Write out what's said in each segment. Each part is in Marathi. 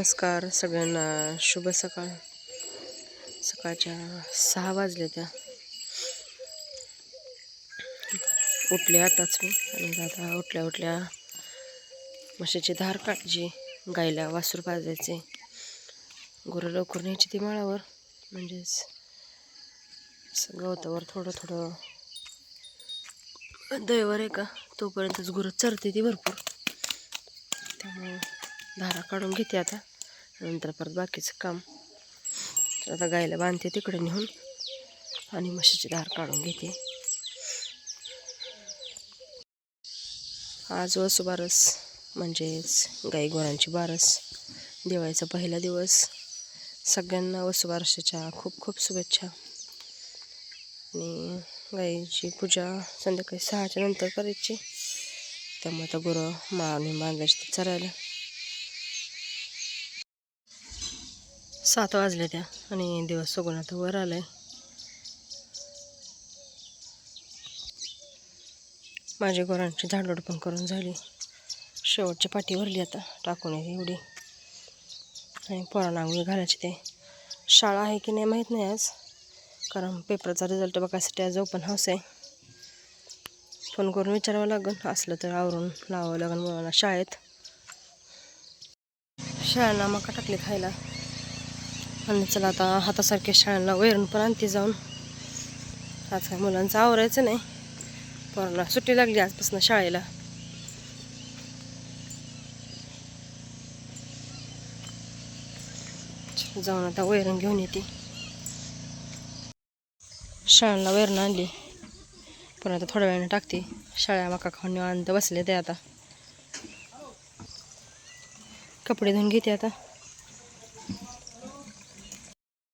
नमस्कार सगळ्यांना. शुभ सकाळ. सकाळच्या सहा वाजले त्या. उठले आताच मी. आणि दादा उठल्या उठल्या म्हशीची धार काढची गायला वासूर पाजायचे गुरं लवकर न्यायची ती माळावर. म्हणजेच असं गवतावर थोडं थोडं. दैवर आहे का? तोपर्यंतच गुरं चरते ती भरपूर. त्यामुळे धारा काढून घेते आता. नंतर परत बाकीचं काम. तर आता गायला बांधते तिकडे नेऊन आणि म्हशीची धार काढून घेते. आज वसुबारस म्हणजेच गाई गोरांची बारस. दिवाळीचा पहिला दिवस. सगळ्यांना वसुबारसाच्या खूप खूप शुभेच्छा. आणि गाईची पूजा संध्याकाळी सहाच्या नंतर करायची. त्यामुळे आता गुरं माळाने बांधायची चरायला. सात वाजले त्या आणि दिवस सगळं आता वर आलाय. माझी गोरांची झाडलोड पण करून झाली. शेवटची पाठी भरली आता टाकून आहे एवढी. आणि पोरांना आंघोळी घालायची ते. शाळा आहे की नाही माहीत नाही आज. कारण पेपरचा रिझल्ट बघायसाठी आज ओपन हाऊस आहे. फोन करून विचारावं लागेल. असलं तर आवरून लावावं लागेल मुलांना शाळेत. शाळांना मका टाकली खायला. आणि चला आता हातासारख्या शाळांना वैरण पण आणते जाऊन. आज काय मुलांचं आवरायचं नाही. पोरांना सुट्टी लागली आजपासून शाळेला. जाऊन आता वैरण घेऊन येते. शाळांना वैरण आणली. पण आता थोड्या वेळाने टाकते. शाळा मका खाऊन आणतं बसले ते आता. कपडे धुवून घेते आता.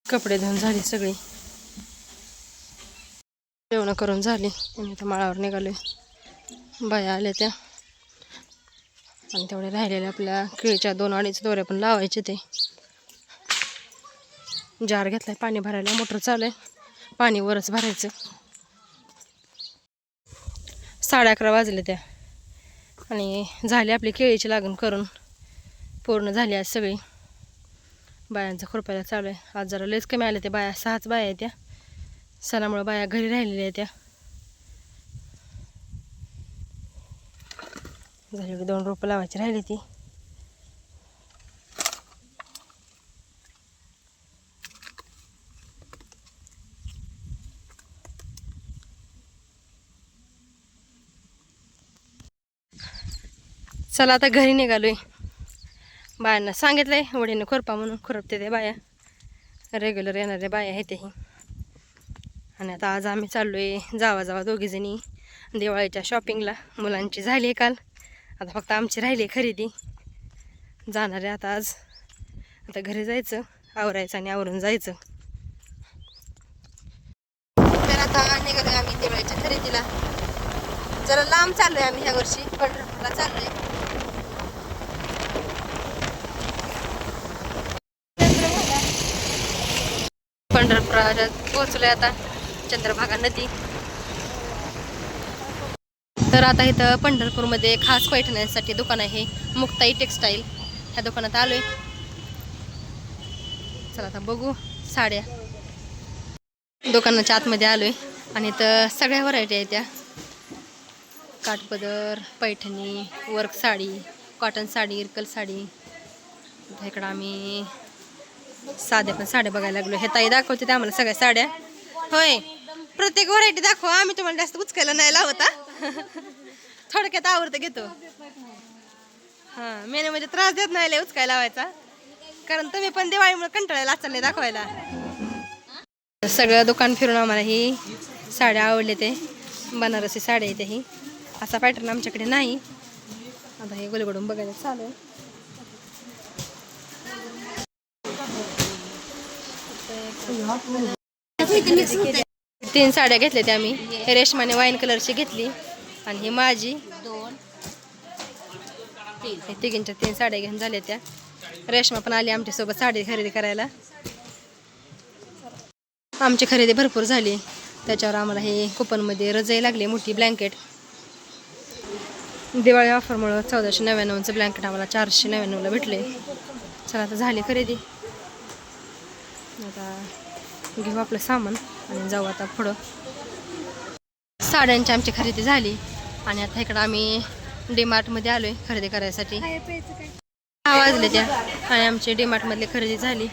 कपडे धुवून झाले सगळी. जेवणं करून झाली. आणि आता माळावर निघाले बाया आल्या त्या. आणि तेवढे राहिलेल्या आपल्या केळीच्या दोन अडीच दोऱ्या पण लावायचे ते. जार घेतलाय पाणी भरायला. मोटर चालू आहे पाणी वरच भरायचं. साडे अकरा वाजले त्या. आणि झाली आपली केळीची लागण करून. पूर्ण झाली आज सगळी. बायांचं खुरपायला चालू आहे. आज जरा लयच कमी आले ते बाया. सहाच बाया आहेत त्या. सणामुळं बाया घरी राहिलेल्या आहेत त्या. झाली दोन रोपं लावायची राहिली ती. चला आता घरी निघालोय. बायांना सांगितलंय वडीनं खुरपा म्हणून खुरपते ते बाया. रेग्युलर येणाऱ्या बाया आहेत तेही आणि आता आज आम्ही चाललोय जावा जावा दोघीजणी दिवाळीच्या शॉपिंगला मुलांची झाली काल. आता फक्त आमची राहिली खरेदी. जाणार आहे आता आज. आता घरी जायचं आवरायचं आणि आवरून जायचं. तर आता निघालोय आम्ही दिवाळीच्या खरेदीला. जरा लांब चाललोय आम्ही ह्या वर्षी पंढरपूरला चाललोय. पंढरपुरात पोहोचलोय आता चंद्रभागा नदी. तर आता इथं पंढरपूरमध्ये खास पैठण्यासाठी दुकान आहे मुक्ताई टेक्स्टाईल. ह्या दुकानात आलोय. चला आता बघू साड्या. दुकानाच्या आतमध्ये आलोय आणि इथं सगळ्या व्हरायटी आहेत त्या. काठपदर पैठणी वर्क साडी कॉटन साडी इरकल साडी. इकडं आम्ही साध्या पण साड्या बघायला लागलो. हे ताई दाखवते ते आम्हाला सगळ्या साड्या. होय प्रत्येक व्हरायटी दाखवा. आम्ही तुम्हाला जास्त उचकायला नाही लावता थोडक्यात आवडतं घेतो. हां म्हणजे त्रास देत नाही लय उचकायला लावायचा. कारण तुम्ही पण दिवाळीमुळे कंटाळायला चालले दाखवायला. सगळं दुकान फिरून आम्हाला ही साड्या आवडले ते. बनारसी साड्या येते ही. असा पॅटर्न आमच्याकडे नाही. आता हे गोलगडून बघायला चालू आहे. तीन साड्या घेतल्या त्या आम्ही. हे रेशमाने वाईन कलरची घेतली. आणि ही माझी. दोन तिघींच्या तीन साड्या घेऊन झाल्या त्या. रेशमा पण आली आमच्यासोबत साडी खरेदी करायला. आमची खरेदी भरपूर झाली. त्याच्यावर आम्हाला हे कुपनमध्ये रजई लागली मोठी ब्लँकेट दिवाळी ऑफरमुळं चौदाशे नव्याण्णवचं ब्लँकेट आम्हाला चारशे नव्याण्णवला भेटले. चला आता झाली खरेदी. आता घेऊ आपलं सामान आणि जाऊ आता पुढं. साड्यांची आमची खरेदी झाली आणि आता इकडं आम्ही डीमार्टमध्ये आलोय खरेदी करायसाठी. वाजले त्या आणि आमची डीमार्टमधली खरेदी झाली.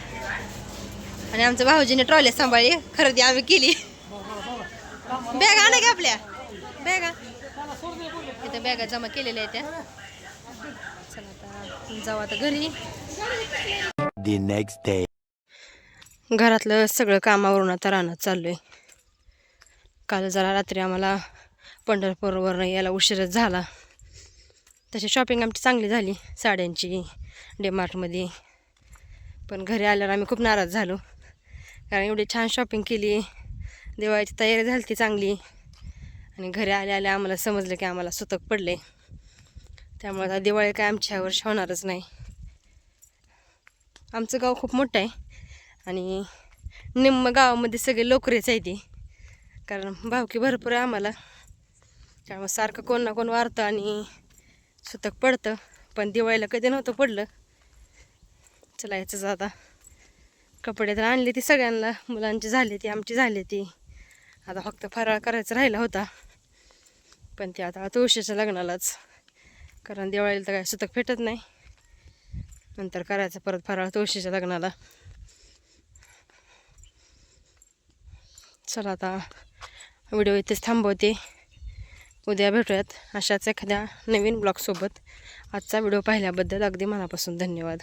आणि आमच्या भाऊजीने ट्रॉल्या सांभाळली खरेदी आम्ही केली. बॅग आणा का आपल्या? बॅगा? इथं बॅगा जमा केलेल्या आहेत त्या. चला आता जाऊ आता घरी. The next day. घरातलं सगळं कामावरून आता रानत चाललो आहे काल जरा रात्री आम्हाला पंढरपूरवर यायला उशीरच झाला. तशी शॉपिंग आमची चांगली झाली साड्यांची डेमार्टमध्ये पण घरी आल्यावर आम्ही खूप नाराज झालो. कारण एवढी छान शॉपिंग केली दिवाळीची तयारी झाली ती चांगली. आणि घरी आल्या आल्या आम्हाला समजलं की आम्हाला सुतक पडले त्यामुळे आता दिवाळी काय आमच्या वर्षी होणारच नाही. आमचं गाव खूप मोठं आहे. आणि निम्म गावामध्ये सगळे लोकरेच आहे ती. कारण भावकी भरपूर आहे आम्हाला. त्यामुळे सारखं कोण ना कोण वारतं आणि सुतक पडतं. पण दिवाळीला कधी नव्हतं पडलं. चला याचंच आता. कपडे तर आणले ती सगळ्यांना. मुलांची झाली ती आमची झाली ती. आता फक्त फराळ करायचा राहिला होता. पण ते आता तुळशीच्या लग्नालाच. कारण दिवाळीला तर काय सुतक फेटत नाही. नंतर करायचं परत फराळ तुळशीच्या लग्नाला. चला आता व्हिडिओ इथेच थांबवते. उद्या भेटूयात अशाच एखाद्या नवीन ब्लॉगसोबत. आजचा व्हिडिओ पाहिल्याबद्दल अगदी मनापासून धन्यवाद.